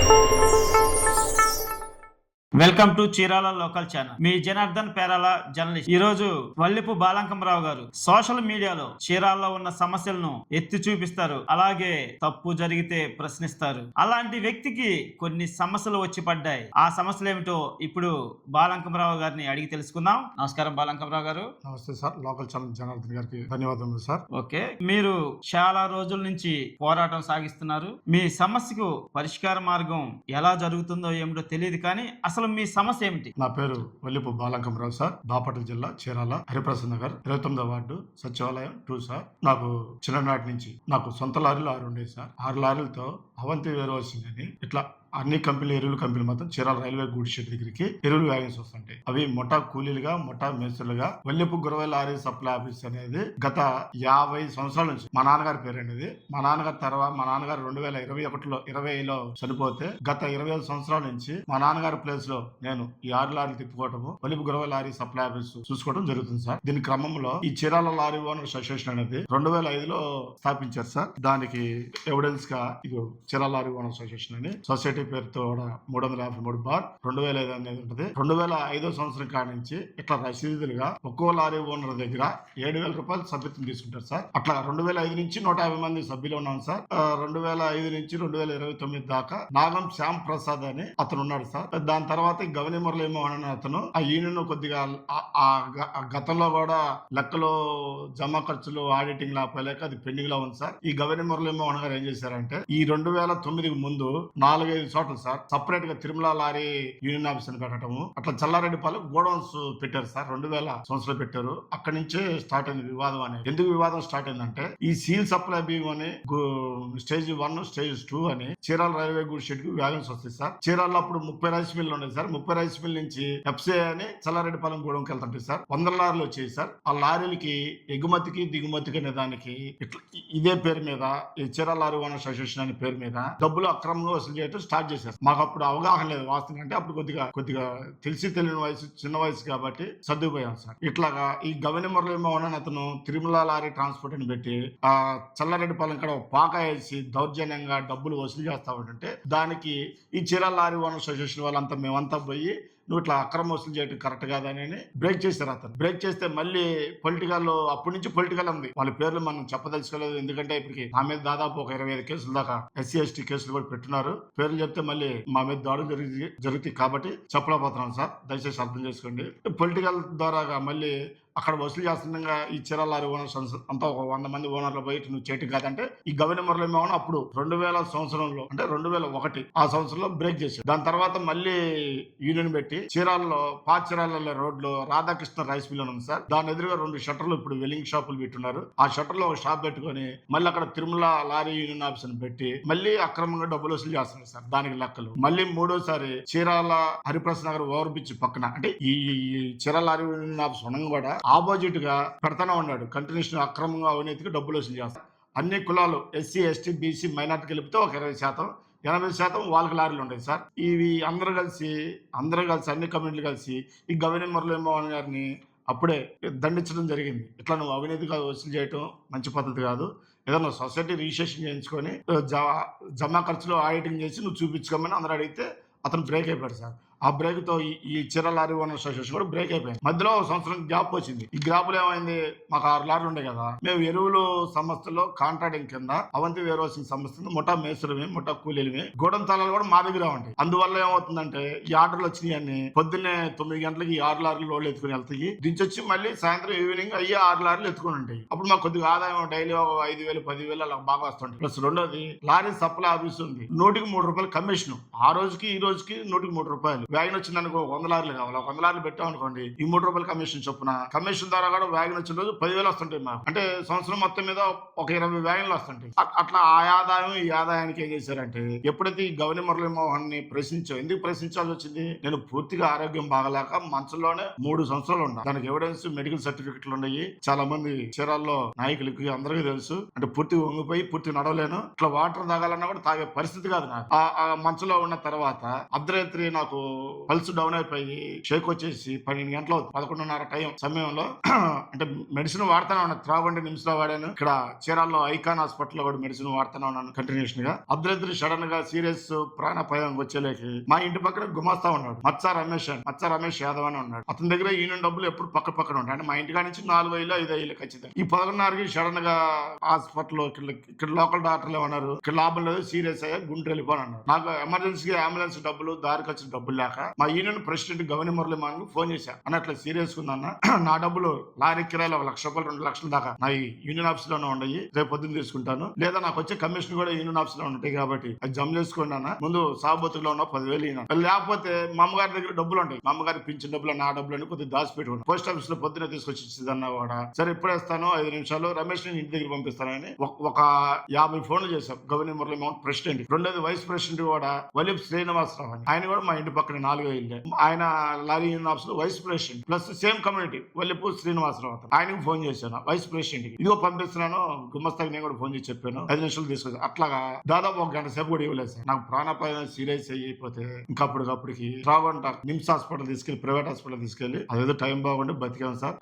Thank you. Welcome to Chirala local channel. Me Janardhan Perala journalist. ఈ రోజు వల్లిపు బాలంకంరావు గారు సోషల్ మీడియాలో చీరాల్లో ఉన్న సమస్యలను ఎత్తి చూపిస్తారు. అలాగే తప్పు జరిగితే ప్రశ్నిస్తారు. అలాంటి వ్యక్తికి కొన్ని సమస్యలు వచ్చి పడ్డాయి. ఆ సమస్యలు ఏమిటో ఇప్పుడు బాలంకంరావు గారిని అడిగి తెలుసుకుందాం. నమస్కారం బాలంకంరావు గారు. నమస్తే సార్. లోకల్ ఛానల్ జనార్దన్ గారికి ధన్యవాదములు సార్. ఓకే. మీరు చాలా రోజుల నుంచి పోరాటం సాగిస్తున్నారు. మీ సమస్యకు పరిష్కార మార్గం ఎలా జరుగుతుందో ఏమిటో తెలియదు కానీ అసలు మీ సమస్య ఏమిటి? నా పేరు వల్లిపు బాలంకమరావు సార్. బాపట్ల జిల్లా చీరాల హరిప్రసాద్ నగర్ ఇరవై తొమ్మిదో వార్డు సచివాలయం టూ సార్. నాకు చిన్ననాటి నుంచి నాకు సొంత లారీలు ఆరు ఉండేవి సార్. ఆరు లారీలతో అవంతి వేరు వచ్చిందని ఇట్లా అన్ని కంపెనీలు ఎరువుల కంపెనీలు మాత్రం చీరాల రైల్వే గూడ్ షెడ్ దగ్గరికి ఎరువులు వ్యాగన్స్ వస్తుంటాయి. అవి మొట్ట కూలీలుగా మొట్ట మేస్తులుగా Vallipu Guravaiah lorry supply office అనేది గత యాభై సంవత్సరాల నుంచి మా నాన్నగారి పేరు అనేది మా నాన్నగారి తర్వాత మా నాన్నగారు రెండు వేల ఇరవై ఒకటిలో ఇరవైలో చనిపోతే గత ఇరవై ఐదు సంవత్సరాల నుంచి మా నాన్నగారి ప్లేస్లో నేను ఈ ఆరు లారీలు తిప్పుకోవటము Vallipu Guravaiah lorry supply office చూసుకోవడం జరుగుతుంది సార్. దీని క్రమంలో ఈ చీరాల లారీ ఓనర్స్ అసోసియేషన్ అనేది రెండు వేల ఐదులో స్థాపించారు సార్. దానికి ఎవిడెన్స్గా ఇది చీరాల లారీ ఓనర్స్ అసోసియేషన్ అని సొసైటీ పేరుతో కూడా మూడు వందల యాభై మూడు బార్ రెండు వేల ఐదు అనేది ఉంటుంది. రెండు వేల ఐదో సంవత్సరం కాడ నుంచి ఇట్లా రసీదులుగా ఒక్కో లారీ ఓనర్ దగ్గర ఏడు వేల రూపాయలు సభ్యత్వం తీసుకుంటారు సార్. అట్లా రెండు వేల ఐదు నుంచి నూట యాభై మంది సభ్యులు ఉన్నాం సార్. రెండు వేల ఐదు నుంచి రెండు వేల ఇరవై తొమ్మిది దాకా నాగం శ్యామ్ ప్రసాద్ అని అతను ఉన్నాడు సార్. దాని తర్వాత గవని మురళీమో అని అతను ఆ యూనియన్ కొద్దిగా ఆ- గతంలో కూడా లెక్కలో జమా ఖర్చులు ఆడిటింగ్ లేకపోలేక అది పెండింగ్లో ఉంది సార్. ఈ గవర్నర్ మురళీమోహన్ గారు ఏం చేశారంటే ఈ రెండు వేల తొమ్మిదికి ముందు నాలుగైదు చోట్ల సార్. సపరేట్గా తిరుమల లారీ యూనియన్ ఆఫీస్ అని పెట్టడము అట్లా చల్లారెడ్డిపాలెం గోడౌన్స్ పెట్టారు సార్. రెండు వేల సంవత్సరాలు పెట్టారు. అక్కడి నుంచే స్టార్ట్ అయింది వివాదం అనేది. ఎందుకు వివాదం స్టార్ట్ అయిందంటే ఈ సీల్ సప్లై బియ్యం అని స్టేజ్ వన్ స్టేజ్ టూ అని చీరాల రైల్వే గూడ్ షెడ్కి వ్యాగన్స్ వస్తాయి సార్. చీరాల్లో అప్పుడు ముప్పై రైస్ మిల్లు ఉన్నాయి సార్. ముప్పై రైస్ మిల్ నుంచి ఎఫ్సే అని చల్లారెడ్డిపాలెం గూడెంకి వెళ్తుంటాయి సార్ వందల లారీలు వచ్చాయి సార్. ఆ లారీలకి ఎగుమతికి దిగుమతికి అనే దానికి ఇట్లా ఇదే పేరు మీద ఈ చీరాల లారీ ఓనర్స్ అసోసియేషన్ అనే పేరు మీద డబ్బులు అక్రమంగా వసూలు చేయడం స్టార్ట్ చేశారు. మాకు అప్పుడు అవగాహన లేదు వాస్తవం అంటే అప్పుడు కొద్దిగా కొద్దిగా తెలిసి తెలియని వయసు చిన్న వయసు కాబట్టి సర్దుకుపోయాం సార్. ఇట్లాగా ఈ గవని మురళీమోహన్ అతను తిరుమల లారీ ట్రాన్స్పోర్ట్ అని పెట్టి ఆ చల్లారెడ్డిపాలెం కాడ పాక వేసి దౌర్జన్యంగా డబ్బులు వసూలు చేస్తా ఉంటుంటే దానికి ఈ చీరాల లారీ ఓనర్ అసోసియేషన్ వాళ్ళంతా మేమంతా పోయి నువ్వు ఇట్లా అక్రమ వసూలు చేయడం కరెక్ట్ కాదని బ్రేక్ చేశారు అతను. బ్రేక్ చేస్తే మళ్ళీ పొలిటికల్ అప్పటి నుంచి పొలిటికల్ ఉంది. వాళ్ళ పేర్లు మనం చెప్పదలుచుకోలేదు. ఎందుకంటే ఇప్పటికి నా మీద దాదాపు ఒక ఇరవై ఐదు కేసుల దాకా ఎస్సీ ఎస్టీ కేసులు కూడా పెట్టున్నారు పేర్లు చెప్తే మళ్ళీ మా మీద దాడులు జరిగి జరుగుతాయి కాబట్టి చెప్పలేకపోతున్నాం సార్. దయచేసి అర్థం చేసుకోండి. పొలిటికల్ ద్వారాగా మళ్ళీ అక్కడ వసూలు చేస్తుండగా ఈ చీరాల లారీ ఓనర్స్ అంతా ఒక వంద మంది ఓనర్లు పోయి నువ్వు చేయటం కాదంటే ఈ గవర్నర్ ఏమో అప్పుడు రెండు వేల సంవత్సరంలో అంటే రెండు వేల ఒకటి ఆ సంవత్సరంలో బ్రేక్ చేశారు దాని తర్వాత మళ్ళీ యూనియన్ పెట్టి చీరాలలో పా చీరాల రోడ్లో రాధాకృష్ణ రైస్ మిల్ అని ఉంది సార్. దాని ఎదురుగా రెండు షట్టర్లు ఇప్పుడు వెల్లింగ్ షాపులు పెట్టున్నారు. ఆ షట్టర్లో ఒక షాప్ పెట్టుకొని మళ్ళీ అక్కడ తిరుమల లారీ యూనియన్ ఆఫీస్ పెట్టి మళ్ళీ అక్రమంగా డబ్బులు వసూలు చేస్తున్నారు సార్ దానికి లెక్కలు. మళ్ళీ మూడోసారి చీరాల హరిప్రసాద్ నగర్ ఓవర్ బ్రిడ్జ్ పక్కన అంటే ఈ ఈ చీరాల లారీ యూనియన్ ఆఫీస్ ఉండగా కూడా ఆపోజిట్గా పెడతానే ఉన్నాడు. కంటిన్యూషన్ అక్రమంగా అవినీతికి డబ్బులు వసూలు చేస్తారు అన్ని కులాలు ఎస్సీ ఎస్టీ బీసీ మైనార్టీ కలిపితే ఒక ఇరవై శాతం ఎనభై శాతం వాళ్ళకి లారీలు ఉంటాయి సార్. ఇవి అందరూ కలిసి అందరూ కలిసి అన్ని కమ్యూనిటీలు కలిసి ఈ గవర్నర్ మురళీమోహన్ గారిని అప్పుడే దండించడం జరిగింది. ఇట్లా నువ్వు అవినీతిగా వసూలు చేయటం మంచి పద్ధతి కాదు. ఏదన్నా సొసైటీ రిజిస్ట్రేషన్ చేయించుకొని జమా ఖర్చులో ఆడిటింగ్ చేసి నువ్వు చూపించుకోమని అందరూ అడిగితే అతను బ్రేక్ అయిపోయాడు సార్. ఆ బ్రేక్తో ఈ- చిర లారీ ఓనర్ అసోసియేషన్ కూడా బ్రేక్ అయిపోయింది. మధ్యలో ఒక సంవత్సరం గ్యాప్ వచ్చింది. ఈ గ్యాప్లో ఏమైంది? మాకు ఆరు లారీలు ఉండే కదా. మేము ఎరువులు సంస్థలో కాంట్రాక్టింగ్ కింద అవంతి వేరవలసిన సంస్థ ముఠా మేసులమే ముఠా కూలీలమే గోడం తాళాలు కూడా మా దగ్గర ఉంటాయి అందువల్ల ఏమవుతుందంటే ఈ ఆర్డర్లు వచ్చినాయి అన్ని. పొద్దున్నే తొమ్మిది గంటలకి ఆరు లారీలు లోడ్లు ఎత్తుకుని వెళ్తాయి. దించొచ్చి మళ్ళీ సాయంత్రం ఈవినింగ్ అయ్యి ఆరు లారీలు ఎత్తుకుని ఉంటాయి. అప్పుడు మాకు కొద్దిగా ఆదాయం డైలీ ఒక ఐదు వేలు పదివేలు అలా బాగా వస్తుంటాయి. ప్లస్ రెండోది లారీ సప్లై ఆఫీస్ ఉంది. నూటికి మూడు రూపాయలు కమిషన్. ఆ రోజుకి ఈ రోజుకి నూటికి మూడు రూపాయలు. వ్యాగన్ వచ్చింది అనుకో వంద లారీలు కావాలి. ఒక వంద లారీలు పెట్టాం అనుకోండి ఈ మూడు రూపాయలు కమిషన్ చొప్పున. కమిషన్ ద్వారా కూడా వ్యాగన్ వచ్చిన రోజు పదివేలు వస్తుంటాయి మాకు. అంటే సంవత్సరం మొత్తం మీద ఒక ఇరవై వ్యాగన్లు వస్తుంటాయి. అట్లా ఆ ఆదాయం ఈ ఆదాయానికి ఏం చేశారంటే ఎప్పుడైతే ఈ గవర్నర్ మురళీమోహన్ని ప్రశ్నించావు ఎందుకు ప్రశ్నించాల్సి వచ్చింది? నేను పూర్తిగా ఆరోగ్యం బాగలేక మంచంలోనే మూడు సంవత్సరాలు ఉన్నా. దానికి ఎవిడెన్స్ మెడికల్ సర్టిఫికెట్లు ఉన్నాయి. చాలా మంది చీరాల్లో నాయకులకి అందరికీ తెలుసు. అంటే పూర్తిగా వంగిపోయి పూర్తి నడవలేను. ఇట్లా వాటర్ తాగాలన్నా కూడా తాగే పరిస్థితి కాదు నాకు. ఆ- ఆ మంచంలో ఉన్న తర్వాత అర్ధరాత్రి నాకు పల్స్ డౌన్ అయిపోయి షేక్ వచ్చేసి పన్నెండు గంటలు అవుతుంది. పదకొండున్నర టైం సమయంలో అంటే మెడిసిన్ వాడుతూనే ఉన్నాను. త్రాగొండ నిమ్స్లో వాడాను. ఇక్కడ చీరాల్లో ఐకాన్ హాస్పిటల్లో కూడా మెడిసిన్ వాడుతూనే ఉన్నాను కంటిన్యూషన్గా అర్ధరాత్రి సడన్గా సీరియస్ ప్రాణాపాయం వచ్చేలేకి మా ఇంటి పక్కన గుమాస్తా ఉన్నాడు. మచ్చా రమేష్ అని. మచ్చా రమేష్ యాదవ్ అని ఉన్నాడు. అతని దగ్గర ఈయన డబ్బులు ఎప్పుడు పక్క పక్కన ఉంటాయి. అంటే మా ఇంటికా నుంచి నాలుగు వేలు ఐదు వేలు ఖచ్చితంగా. ఈ పదకొండున్నరకి సడన్గా హాస్పిటల్ ఇక్కడ లోకల్ డాక్టర్లు ఏమన్నారు? ఇక్కడ లాభం లేదు సీరియస్ అయ్యా గుంటూరు వెళ్ళిపోని అన్నారు. నాకు ఎమర్జెన్సీ అంబులెన్స్ డబ్బులు దారికి వచ్చిన డబ్బులు లేక మా యూనియన్ ప్రెసిడెంట్ గవర్నర్ మురళి మాకు ఫోన్ చేశా. అన్న అట్లా సీరియస్ ఉందన్న నా డబ్బులు లారీ కిరాయిలు ఒక లక్ష రూపాయలు రెండు లక్షల దాకా నా యూనియన్ ఆఫీస్లోనే ఉన్నాయి. రేపు పొద్దున్న తీసుకుంటాను. లేదా నాకు వచ్చే కమిషన్ కూడా యూనియన్ ఆఫీస్లో ఉంటాయి కాబట్టి అది జమ చేసుకోండి అన్న. ముందు సాబోతులో ఉన్న పదివేలు ఈయన లేకపోతే మా అమ్మగారి దగ్గర డబ్బులు ఉంటాయి. మా అమ్మగారి పింఛన్ డబ్బులు నా డబ్బులు అని కొద్దిగా దాచిపెట్టుకున్నాను పోస్ట్ ఆఫీస్లో పొద్దున తీసుకొచ్చి అన్న కూడా సరే ఇప్పుడు వేస్తాను ఐదు నిమిషాలు రమేష్ని ఇంటి దగ్గర పంపిస్తానని ఒక- యాభై ఫోన్లు చేశాం. Governor Murali Mohan president. రెండోది వైస్ ప్రెసిడెంట్ కూడా వలీప్ శ్రీనివాసరావు అని. ఆయన కూడా మా ఇంటి పక్కన నాలుగో ఇల్లే. ఆయన లారీ యూనియన్ ఆఫీస్లో vice president plus same community Vallipu Srinivasarao అతను. ఆయనకు ఫోన్ చేశాను. వైస్ ప్రెసిడెంట్కి. ఇదిగో పంపిస్తున్నాను. గుమ్మస్తాకి నేను కూడా ఫోన్ చేసి చెప్పాను. ఐదు నిమిషాలు తీసుకొచ్చి. అట్లాగా దాదాపు ఒక గంట సేపు కూడా ఇవ్వలేదు సార్. నాకు ప్రాణాపాయం సీరియస్ అయిపోతే ఇంకా అప్పటికప్పటికి ట్రావంట నిమ్స్ హాస్పిటల్ తీసుకెళ్ళి ప్రైవేట్ హాస్పిటల్ తీసుకెళ్ళి అదేదో టైం బాగుండి బతికాను సార్.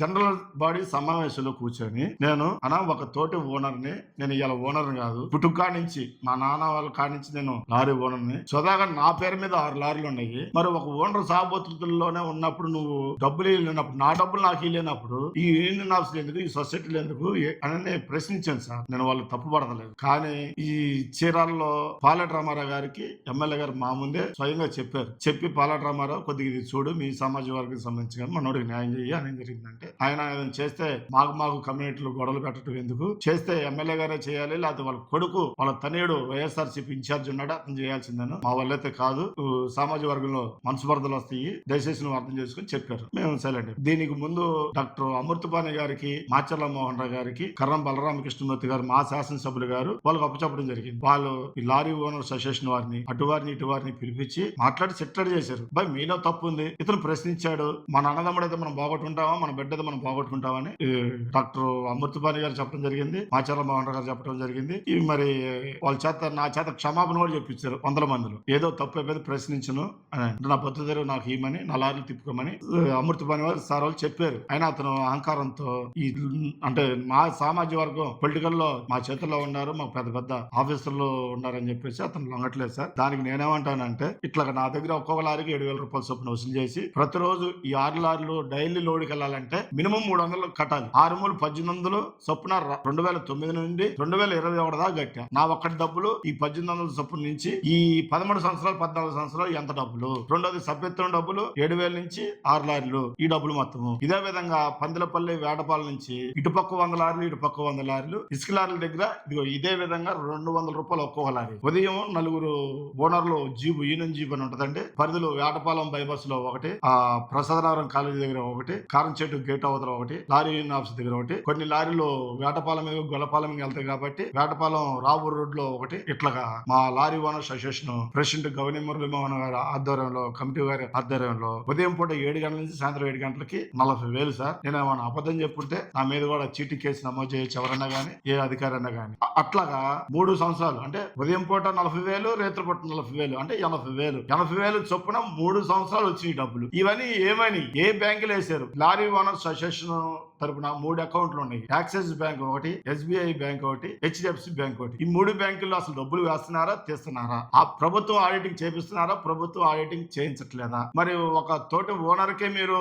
జనరల్ బాడీ సమావేశంలో కూర్చొని నేను అనా ఒక తోటి ఓనర్ని నేను ఇలా ఓనర్ కాదు పుట్టుకా నుంచి మా నాన్న వాళ్ళ కాడి నుంచి నేను లారీ ఓనర్ని సోదాగా నా పేరు మీద ఆరు లారీలు ఉన్నాయి. మరి ఒక ఓనర్ సాబోతుల్లోనే ఉన్నప్పుడు నువ్వు డబ్బులు ఇవ్వలేనప్పుడు నా డబ్బులు నాకు ఇవ్వలేనప్పుడు ఈ యూనియన్ ఆఫీసులు ఎందుకు ఈ సొసైటీలు ఎందుకు అని నేను ప్రశ్నించాను సార్. నేను వాళ్ళు తప్పు పడతలేదు కానీ ఈ చీరాల్లో పాలెట రామారావు గారికి ఎమ్మెల్యే గారు మా ముందే స్వయంగా చెప్పారు. చెప్పి పాలెట రామారావు కొద్దిగా ఇది చూడు మీ సమాజ వర్గం సంబంధించి కానీ మనోడికి న్యాయం చేయి అని జరిగిందంటే ఆయన ఏదైనా చేస్తే మాకు మాకు కమ్యూనిటీలు గొడవలు పెట్టడం ఎందుకు? చేస్తే ఎమ్మెల్యే గారే చేయాలి లేకపోతే వాళ్ళ కొడుకు వాళ్ళ తనయుడు వైఎస్ఆర్సీపీ ఇన్ఛార్జ్ ఉన్నాడు? అతను చేయాల్సిందేను. మా వాళ్ళైతే కాదు. ఊ, సామాజిక వర్గంలో మనస్పర్ధలు వస్తాయి దయచేసి నువ్వు అర్థం చేసుకుని చెప్పారు. మేము సైలెంట్ దీనికి ముందు డాక్టర్ అమృతపాణి గారికి మాచర్ల మోహన్ రావు గారికి కర్రం బలరామకృష్ణమూర్తి గారు మా శాసనసభ్యులు గారు వాళ్ళకి అప్పచెప్పడం జరిగింది. వాళ్ళు ఈ లారీ ఓనర్స్ అసోసియేషన్ వారిని అటు వారిని ఇటు వారిని పిలిపించి మాట్లాడి చిట్టడి చేశారు. బై మీలో తప్పు ఉంది. ఇతను ప్రశ్నించాడు. మన అన్నదమ్ముడైతే మనం బాగొట్టుకుంటామా? మన బిడ్డ అయితే మనం బాగొట్టుకుంటామని డాక్టర్ అమృతపాణి గారు చెప్పడం జరిగింది. మాచర్ల మోహన్ రావు గారు చెప్పడం జరిగింది. ఇవి మరి వాళ్ళ చేత నా చేత క్షమాపణ కూడా చెప్పించారు వందల మందిలో. ఏదో తప్పు అయిపోయింది ప్రశ్నించను. అని నా బతుకు తెరువు నాకు ఇవ్వమని నా లారీలు తిప్పుకోమని అమృతపాణి వారు సార్ వాళ్ళు చెప్పారు. అయినా అతను అహంకారంతో ఈ అంటే మా సామాజిక వర్గం పొలిటికల్లో మా చేతుల్లో ఉన్నారు మాకు పెద్ద పెద్ద ఆఫీసర్లు ఉన్నారని చెప్పేసి అతను లొంగట్లేదు సార్. దానికి నేనేమంటానంటే ఇట్లా నా దగ్గర ఒక్కొక్క లారీకి ఏడు వేల రూపాయల చొప్పున వసూలు చేసి ప్రతిరోజు ఈ ఆరు లారీలు డైలీ లోడ్కి వెళ్ళాలంటే మినిమం మూడు వందలు కట్టాలి. ఆరు మూడు పద్దెనిమిది వందలు చొప్పున రెండు వేల తొమ్మిది నుండి రెండు వేల ఇరవై ఒకటి దాకా కట్టా. నా ఒక్కటి డబ్బులు ఈ పద్దెనిమిది వందల చొప్పున నుంచి ఈ పదమూడు సంవత్సరాలు పద్నాలుగు సంవత్సరాలు ఎంత డబ్బులు. రెండోది సభ్యత్వం డబ్బులు ఏడు వేల నుంచి ఆరు లారీలు ఈ డబ్బులు మొత్తము. ఇదే విధంగా పందిలపల్లి వేడపాల నుంచి ఇటుపక్క వంద లారీలు ఇటుపక్క వంద లారీలు ఇసుక లారీల దగ్గర ఇదిగో ఇదే విధంగా రెండు వందల రూపాయలు ఒక్కొక్క లారీ. ఉదయం నలుగురు ఓనర్లు జీబు యూనియన్ జీబు అని ఉంటదండి. పరిధిలో వేటపాలెం బైబస్లో ఒకటి ఆ ప్రసాదనగరం కాలేజీ దగ్గర ఒకటి కారంచెట్టు గేట్ అవతల ఒకటి లారీ యూనియన్ ఆఫీస్ దగ్గర ఒకటి. కొన్ని లారీలు వేటపాలెం మీద గొల్లపాలెం వెళ్తాయి కాబట్టి వేటపాలెం రావూర్ రోడ్లో ఒకటి. ఇట్లాగా మా lorry owners association president governor Muralimohan ఆధ్వర్యంలో కమిటీ గారి ఆధ్వర్యంలో ఉదయం పూట ఏడు గంటల నుంచి సాయంత్రం ఏడు గంటలకి నలభై వేలు సార్. నేను ఏమైనా అబద్ధం చెప్పుంటే నా మీద కూడా చీటీ కేసు నమోదు చేయొచ్చు ఎవరన్నా కానీ ఏ అధికారైనా కానీ అట్లాగా మూడు సంవత్సరాలు అంటే ఉదయం పూట నలభై వేలు రేత్రి పూట నలభై వేలు అంటే ఎనభై వేలు. ఎనభై వేలు చొప్పున మూడు సంవత్సరాలు వచ్చినాయి డబ్బులు. ఇవన్నీ ఏమని ఏ బ్యాంకులు వేశారు? లారీ ఓనర్స్ అసోసియేషన్ తరపున మూడు అకౌంట్లు ఉన్నాయి. యాక్సిస్ బ్యాంక్ ఒకటి ఎస్బీఐ బ్యాంక్ ఒకటి హెచ్డిఎఫ్సి బ్యాంక్ ఒకటి. ఈ మూడు బ్యాంకుల్లో అసలు డబ్బులు వేస్తున్నారా తీస్తున్నారా? ఆ ప్రభుత్వం ఆడిటింగ్ చేపిస్తున్నారా ప్రభుత్వం ఆడిటింగ్ చేయించట్లేదా? మరి ఒక తోటి ఓనర్కే మీరు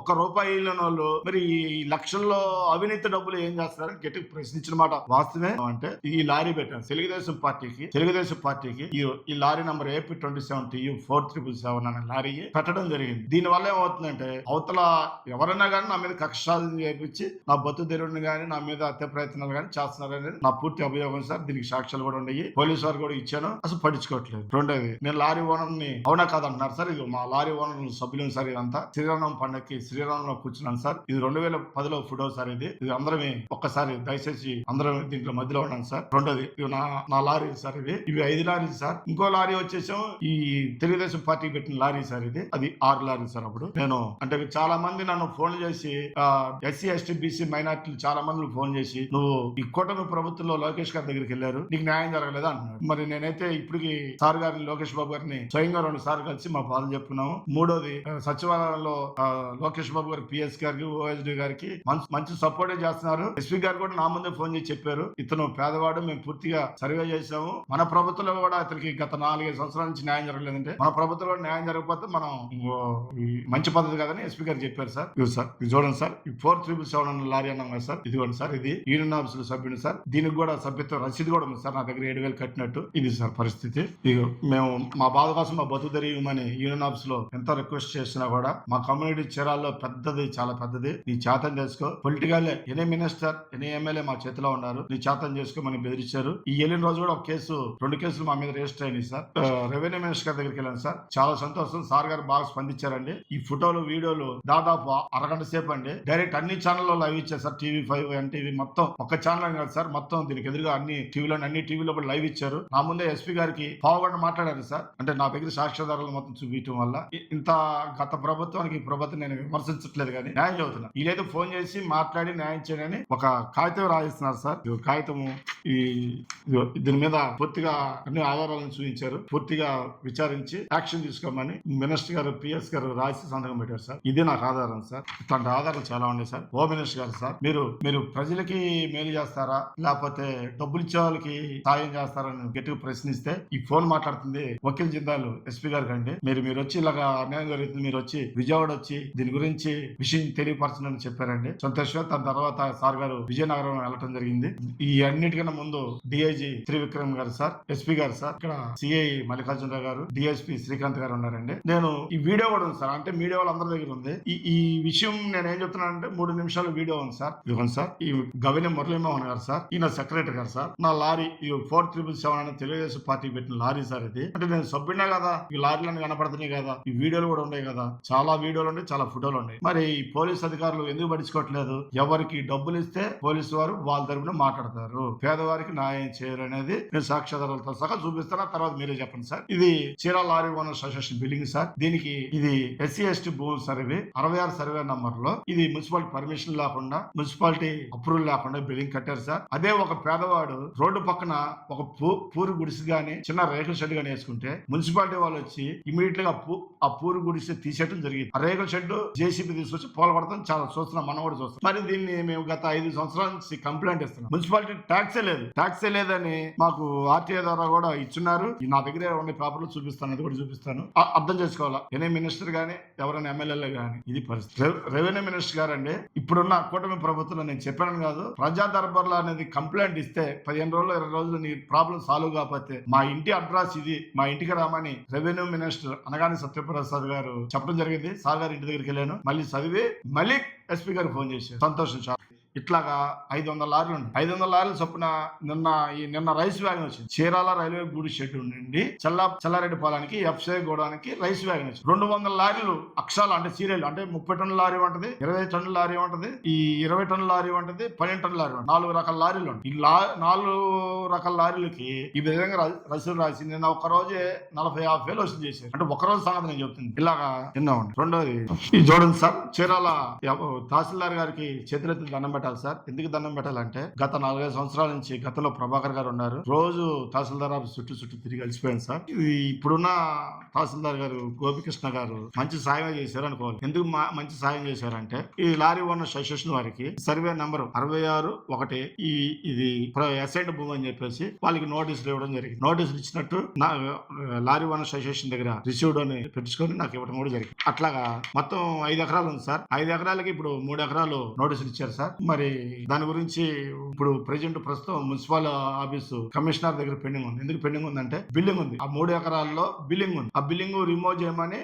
ఒక్క రూపాయి ఇల్లని వాళ్ళు మరి ఈ లక్షల్లో అవినీతి డబ్బులు ఏం చేస్తున్నారని గట్టి ప్రశ్నించిన మాట వాస్తవమే. అంటే ఈ లారీ పెట్టాను తెలుగుదేశం పార్టీకి తెలుగుదేశం పార్టీకి ఈ ఈ lorry number AP twenty seven TU four triple seven అనే లారీ పెట్టడం జరిగింది. దీని వల్ల ఏమవుతుందంటే అవతల ఎవరైనా కానీ నా మీద కక్ష చేయించి నా బతు తెరువుని కానీ నా మీద హత్య ప్రయత్నాలు కానీ చేస్తున్నారు అనేది నా పూర్తి అభియోగం సార్. దీనికి సాక్ష్యాలు కూడా ఉన్నాయి. పోలీసు వారు కూడా ఇచ్చాను. అసలు పట్టించుకోవట్లేదు. రెండోది నేను లారీ ఓనర్ని అవునా కాదంటున్నారు సార్. ఇది మా లారీ ఓనర్ సభ్యులు సార్ ఇదంతా. శ్రీరామం పండగకి శ్రీరామంలో కూర్చున్నాను సార్. ఇది రెండు వేల పదిలో ఫోటో సార్ ఇది. ఇది అందరమే ఒక్కసారి దయచేసి అందరం దీంట్లో మధ్యలో ఉన్నాను సార్. రెండోది ఇవి నా నా లారీ సార్ ఇది ఇవి ఐదు లారీలు సార్. ఇంకో లారీ వచ్చేసాం. ఈ తెలుగుదేశం పార్టీ పెట్టిన లారీ సార్ ఇది. అది ఆరు లారీ సార్ అప్పుడు. నేను అంటే చాలా మంది నన్ను ఫోన్ చేసి ఎస్సీ ఎస్టీ బీసీ మైనార్టీలు చాలా మంది ఫోన్ చేసి నువ్వు ఈ కూటమి ప్రభుత్వంలో లోకేష్ గారి దగ్గరికి వెళ్ళారు. నీకు న్యాయం జరగలేదు అంటున్నాడు మరి నేనైతే ఇప్పటికి సార్ గారిని లోకేష్ బాబు గారిని స్వయంగా రెండు సార్లు కలిసి మా బాధలు చెప్పుకున్నాము. మూడోది సచివాలయంలో లోకేష్ బాబు గారు పిఎస్ గారికి ఓఎస్డి గారికి మంచి మంచి సపోర్టే చేస్తున్నారు. ఎస్పీ గారు కూడా నా ముందే ఫోన్ చేసి చెప్పారు. ఇతను పేదవాడు మేము పూర్తిగా సర్వే చేసాము మన ప్రభుత్వంలో కూడా అతనికి గత నాలుగైదు సంవత్సరాల నుంచి న్యాయం జరగలేదంటే మన ప్రభుత్వంలో న్యాయం జరగకపోతే మనం మంచి పద్ధతి కాదని ఎస్పీ గారు చెప్పారు సార్. ఇది సార్ ఇది చూడండి సార్. ఈ ఫోర్ త్రిబుల్ సెవెన్ అన్న లారీ అన్నాం కదా సార్. ఇదిగోండి సార్ ఇది యూనియన్ ఆఫీసుల సభ్యుడు సార్. దీనికి కూడా సభ్యత్వం రసీదు కూడా ఉంది సార్ నా దగ్గర ఏడు వేలు కట్టినట్టు. ఇది సార్ పరిస్థితి. ఇది మేము మా బాధ కోసం మా బతుకు తెరియమని యూనియన్ ఆఫీస్లో ఎంత రిక్వెస్ట్ చేసినా కూడా మా కమ్యూనిటీ చీరాల్లో పెద్దది చాలా పెద్దది. నీ చేతం చేసుకో. Political any minister any MLA మా చేతిలో ఉన్నారు. నీ చేతం చేసుకోమని బెదిరించారు ఈ వెళ్ళిన రోజు కూడా ఒక కేసు రెండు కేసులు మా మీద రిజిస్టర్ అయినాయి సార్. రెవెన్యూ మినిస్టర్ గారి దగ్గరికి వెళ్ళాను సార్. చాలా సంతోషం. సార్ గారు బాగా స్పందించారండి. ఈ ఫోటోలు వీడియోలు దాదాపు అరగంట సేపు అండి. డైరెక్ట్ అన్ని ఛానల్లో లైవ్ ఇచ్చారు సార్. టీవీ ఫైవ్ ఎన్టీవీ మొత్తం ఒక ఛానల్ కాదు సార్. మొత్తం దీనికి ఎదురుగా అన్ని టీవీలో అన్ని టీవీలో కూడా లైవ్ ఇచ్చారు. నా ముందే ఎస్పీ గారికి పావుగంట మాట్లాడారు సార్. అంటే నా దగ్గర సాక్ష్యాధారాలు మొత్తం చూపించడం వల్ల. ఇంత గత ప్రభుత్వానికి ఈ ప్రభుత్వం నేను విమర్శించట్లేదు కానీ న్యాయం చదువుతున్నా ఇదైతే ఫోన్ చేసి మాట్లాడి న్యాయం చేయని ఒక కాగితం రాయిస్తున్నారు సార్. కాగితము ఈ దీని మీద పూర్తిగా అన్ని ఆధారాలను చూపించారు. పూర్తిగా విచారించి యాక్షన్ తీసుకోమని మినిస్టర్ గారు పిఎస్ గారు రాసి సంతకం పెట్టారు సార్. ఇది నాకు ఆధారం సార్. ఇట్లాంటి ఆధారాలు చాలా ఉన్నాయి sir. Home minister garu sir మీరు మీరు ప్రజలకి మేలు చేస్తారా? లేకపోతే డబ్బులు ఇచ్చే వాళ్ళకి సాయం చేస్తారని గట్టిగా ప్రశ్నిస్తే ఈ ఫోన్ మాట్లాడుతుంది వకీల్ జిందాలు ఎస్పీ గారు కండి మీరు మీరు వచ్చి ఇలాగా అన్యాయం జరుగుతుంది. మీరు వచ్చి విజయవాడ వచ్చి దీని గురించి విషయం తెలియపరచనని చెప్పారండి. సంతోషం దాని తర్వాత సార్ గారు విజయనగరం వెళ్ళటం జరిగింది. ఈ అన్నిటికన్నా ముందు DIG Trivikram garu sir SP garu sir ఇక్కడ సిఐ మల్లికార్జునరావు గారు డిఎస్పీ శ్రీకాంత్ గారు ఉన్నారండి. నేను ఈ వీడియో కూడా ఉంది సార్. అంటే మీడియా వాళ్ళందరి దగ్గర ఉంది. ఈ ఈ విషయం నేను ఏం చెప్తున్నానంటే మూడు నిమిషాల వీడియో ఉంది సార్. ఇదిగోండి సార్. ఈ గవిన మురళీమోహన్ గారు సార్ ఈయన సెక్రటరీ గారు సార్. నా లారీ ఈ ఫోర్ త్రిబుల్ సెవెన్ అనే తెలుగుదేశం పార్టీ పెట్టిన లారీ సార్ ఇది. అంటే నేను సభ్యుడే కదా ఈ లారీలను కనపడుతున్నాయి కదా ఈ వీడియోలు కూడా ఉన్నాయి కదా. చాలా వీడియోలు ఉన్నాయి చాలా ఫోటోలు ఉన్నాయి మరి ఈ పోలీస్ అధికారులు ఎందుకు పట్టించుకోవట్లేదు? ఎవరికి డబ్బులు ఇస్తే పోలీసు వారు వాళ్ళ తరపున మాట్లాడతారు. పేదవారికి న్యాయం చేయరు అనేది నేను సాక్ష్యాధారాలతో సహా చూపిస్తాను తర్వాత మీరే చెప్పండి సార్. ఇది Chirala lorry owner association building sir. దీనికి ఇది ఎస్సీ ఎస్టీ భూములు సర్వే అరవై ఆరు సర్వే నంబర్లో ఇది మున్సిపాలిటీ పర్మిషన్ లేకుండా మున్సిపాలిటీ అప్రూవల్ లేకుండా బిల్డింగ్ కట్టారు సార్. అదే ఒక పేదవాడు రోడ్డు పక్కన ఒక పూ- పూరు గుడిసి గానీ చిన్న రేకుల షెడ్ గానీ వేసుకుంటే మున్సిపాలిటీ వాళ్ళు వచ్చి ఇమీడియట్గా పూ- ఆ పూరు గుడిసి తీసేయడం జరిగింది. ఆ రేకుల షెడ్ జేసీబీ తీసుకొచ్చి పోలపడతాం చాలా చూస్తున్నాం మనం కూడా చూస్తాం మరి దీన్ని మేము గత ఐదు సంవత్సరాల నుంచి కంప్లైంట్ ఇస్తున్నాం. మున్సిపాలిటీ ట్యాక్సే లేదు. ట్యాక్సే లేదని మాకు ఆర్టీఐ ద్వారా కూడా ఇచ్చున్నారు. నా దగ్గర ఉన్న పేపర్లు చూపిస్తాను అది కూడా చూపిస్తాను. ఆ- అర్థం చేసుకోవాలా? ఎనే మినిస్టర్ గానీ ఎవరైనా ఎమ్మెల్యేలు గానీ ఇది పరిస్థితి. రెవెన్యూ మినిస్టర్ గారు అండి ఇప్పుడున్న కూటమి ప్రభుత్వంలో నేను చెప్పాను కాదు ప్రజా దర్బార్లో అనేది కంప్లైంట్ ఇస్తే పదిహేను రోజులు ఇరవై రోజులు నీ ప్రాబ్లం సాల్వ్ కాకపోతే మా ఇంటి అడ్రస్ ఇది మా ఇంటికి రామని రెవెన్యూ మినిస్టర్ అనగానే సత్యప్రసాద్ గారు చెప్పడం జరిగింది. సార్ గారి ఇంటి దగ్గరికి వెళ్ళాను మళ్ళీ చదివి మళ్ళీ ఎస్పీ గారికి ఫోన్ చేశారు. సంతోషం చాలా. ఇట్లాగా ఐదు వందల లారీలు ఉన్నాయి. ఐదు వందల లారీలు చొప్పున నిన్న ఈ నిన్న రైస్ వ్యాగన్ వచ్చింది. చీరాల రైల్వే గూడి షెడ్ నుండి చల్ల చల్లారెడ్డి పాలానికి ఎఫ్సై గోడానికి రైస్ వ్యాగన్ వచ్చింది. రెండు వందల లారీలు అక్షాలు అంటే సీరియల్ అంటే ముప్పై టన్నుల లారీ ఉంటది ఇరవై టన్నుల లారీ ఉంటది ఈ ఇరవై టన్నుల లారీ ఉంటది పన్నెండు టన్నుల లారీ ఉంటుంది నాలుగు రకాల లారీలు ఉంటాయి ఈ లా నాలుగు రకాల లారీలకి ఈ విధంగా రసీలు రాసి నిన్న ఒక రోజే నలభై యాభై వేలు వసూలు చేశారు. అంటే ఒక రోజు సంగతి నేను చెప్తుంది. ఇలాగా విన్నామండి రెండోది ఈ చూడండి సార్ చీరాల తహసీల్దార్ గారికి చేతులెత్తి దండం పెట్టాలి సార్. ఎందుకు దండం పెట్టాలంటే గత నాలుగైదు సంవత్సరాల నుంచి గతంలో ప్రభాకర్ గారు ఉన్నారు. రోజు తహసీల్దార్ ఆఫీస్ చుట్టూ చుట్టూ తిరిగి కలిసిపోయాను సార్. ఇది ఇప్పుడున్న తహసీల్దార్ గారు గోపికృష్ణ గారు మంచి సాయం చేశారు అనుకోవాలి. ఎందుకు మా- మంచి సాయం చేశారంటే ఈ లారీ ఓనర్ అసోసియేషన్ వారికి సర్వే నంబర్ అరవై ఆరు ఒకటి ఈ ఇది అసైడ్ భూమి అని చెప్పేసి వాళ్ళకి నోటీసులు ఇవ్వడం జరిగింది. నోటీసులు ఇచ్చినట్టు నా లారీ ఓనర్ అసోసియేషన్ దగ్గర రిసీవ్డ్ అని పెట్టుకొని నాకు ఇవ్వడం కూడా జరిగింది. అట్లాగా మొత్తం ఐదు ఎకరాలు ఉంది సార్. ఐదు ఎకరాలకి ఇప్పుడు మూడు ఎకరాలు నోటీసులు ఇచ్చారు సార్. మరి దాని గురించి ఇప్పుడు ప్రజెంట్ ప్రస్తుతం మున్సిపల్ ఆఫీసు కమిషనర్ దగ్గర పెండింగ్ ఉంది. ఎందుకు పెండింగ్ ఉందంటే బిల్డింగ్ ఉంది. ఆ మూడు ఎకరాల్లో బిల్డింగ్ ఉంది. ఆ బిల్డింగ్ రిమూవ్ చేయమని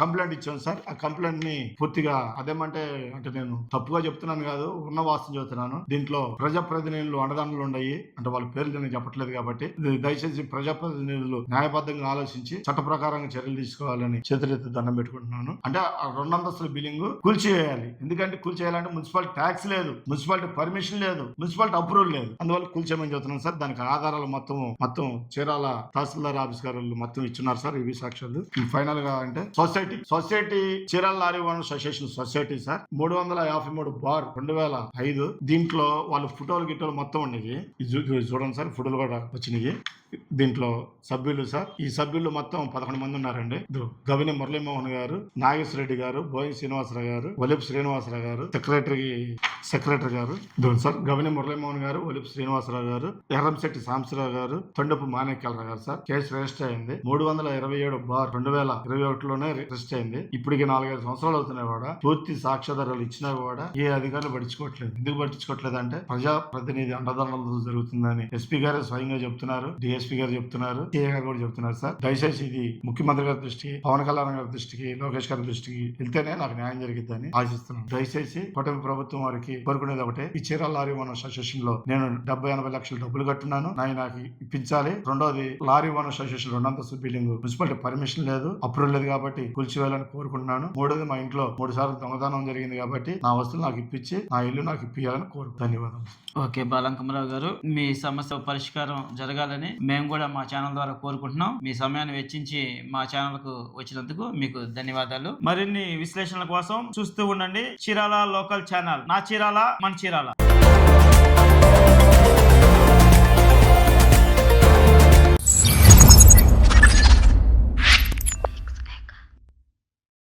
కంప్లైంట్ ఇచ్చాను సార్. ఆ కంప్లైంట్ని పూర్తిగా అదేమంటే అంటే నేను తప్పుగా చెప్తున్నాను కాదు ఉన్న వాస్తవం చెబుతున్నాను. దీంట్లో ప్రజాప్రతినిధులు అండదండలు ఉన్నాయి. అంటే వాళ్ళ పేర్లు నేను చెప్పట్లేదు కాబట్టి. దయచేసి ప్రజాప్రతినిధులు న్యాయబద్ధంగా ఆలోచించి చట్ట ప్రకారంగా చర్యలు తీసుకోవాలని చేతులెత్తి దండం పెట్టుకుంటున్నాను. అంటే ఆ రెండంతస్తుల బిల్డింగ్ కూల్చివేయాలి. ఎందుకంటే కూల్చేయాలంటే మున్సిపల్ ట్యాక్స్ లేదు. మున్సిపాలిటీ పర్మిషన్ లేదు మున్సిపాలిటీ అప్రూవల్ లేదు. అందువల్ల కూల్చేమని చెప్తున్నాను సార్. దానికి ఆధారాలు మొత్తం మొత్తం చీరాల తహసీల్దార్ ఆఫీస్ గారు మొత్తం ఇచ్చున్నారు సార్ ఇవి సాక్ష్యాలు ఫైనల్గా అంటే society society Chirala lorry one association society sir. మూడు వందల యాభై మూడు బార్ రెండు వేల ఐదు. దీంట్లో వాళ్ళు ఫోటోలు గిట్టోలు మొత్తం ఉన్నాయి ఇది చూడండి సార్ ఫోటోలు కూడా వచ్చినాయి. దీంట్లో సభ్యులు సార్. ఈ సభ్యులు మొత్తం పదకొండు మంది ఉన్నారండి. గవిని మురళీమోహన్ గారు నాగేశ్వర రెడ్డి గారు బోయి శ్రీనివాసరావు గారు ఒలిపు శ్రీనివాసరావు గారు సెక్రటరీ సెక్రటరీ గారు. సార్ గవిని మురళీమోహన్ గారు ఒలిపు శ్రీనివాసరావు గారు ఎర్రంశెట్టి సాంబశివరావు గారు తొండపు మాణిక్యాలరావు గారు సార్. కేసు రిజిస్టర్ అయింది. మూడు వందల ఇరవై ఏడు బార్ రెండు వేల ఇరవై ఒకటిలోనే రిజిస్టర్ అయింది. ఇప్పటికి నాలుగైదు సంవత్సరాలు అవుతున్నాయి కూడా పూర్తి సాక్ష్యాధారాలు ఇచ్చినా కూడా ఏ అధికారులు పట్టించుకోవట్లేదు. ఎందుకు పట్టించుకోవట్లేదు అంటే ప్రజా ప్రతినిధి అండదండలతో జరుగుతుందని ఎస్పీ గారే స్వయంగా చెప్తున్నారు. డిఎస్పీ గారు చెప్తున్నారు సిఏ గారు కూడా చెప్తున్నారు సార్. దయచేసి ఇది ముఖ్యమంత్రి గారి దృష్టికి పవన్ కళ్యాణ్ గారి దృష్టికి లోకేష్ గారి దృష్టికి వెళ్తేనే నాకు న్యాయం జరిగిద్దని ఆశిస్తున్నాను. దయచేసి కూటమి ప్రభుత్వం వారికి కోరుకునేది ఒకటే. ఈ చీరాల లారీ వన్ అసోసియేషన్లో నేను డెబ్బై ఎనభై లక్షలు డబ్బులు కట్టున్నాను. నాయి నాకు ఇప్పించాలి. రెండోది లారీ వన్ అసోసియేషన్ రెండంతస్తు బిల్డింగ్ మున్సిపాలిటీ పర్మిషన్ లేదు అప్రూవల్ లేదు కాబట్టి కూల్చివేయాలని కోరుకుంటున్నాను. మూడోది మా ఇంట్లో మూడు సార్లు దొంగతనం జరిగింది కాబట్టి నా వస్తువులు నాకు ఇప్పించి నా ఇల్లు నాకు ఇప్పియాలని కోరుకు ధన్యవాదాలు ఓకే బాలంకమరావు గారు మీ సమస్య పరిష్కారం జరగాలని మేము కూడా మా ఛానల్ ద్వారా కోరుకుంటున్నాం. మీ సమయాన్ని వెచ్చించి మా ఛానల్కు వచ్చినందుకు మీకు ధన్యవాదాలు. మరిన్ని విశ్లేషణల కోసం చూస్తూ ఉండండి. చీరాల లోకల్ ఛానల్ నా చీరాల మన చీరాల.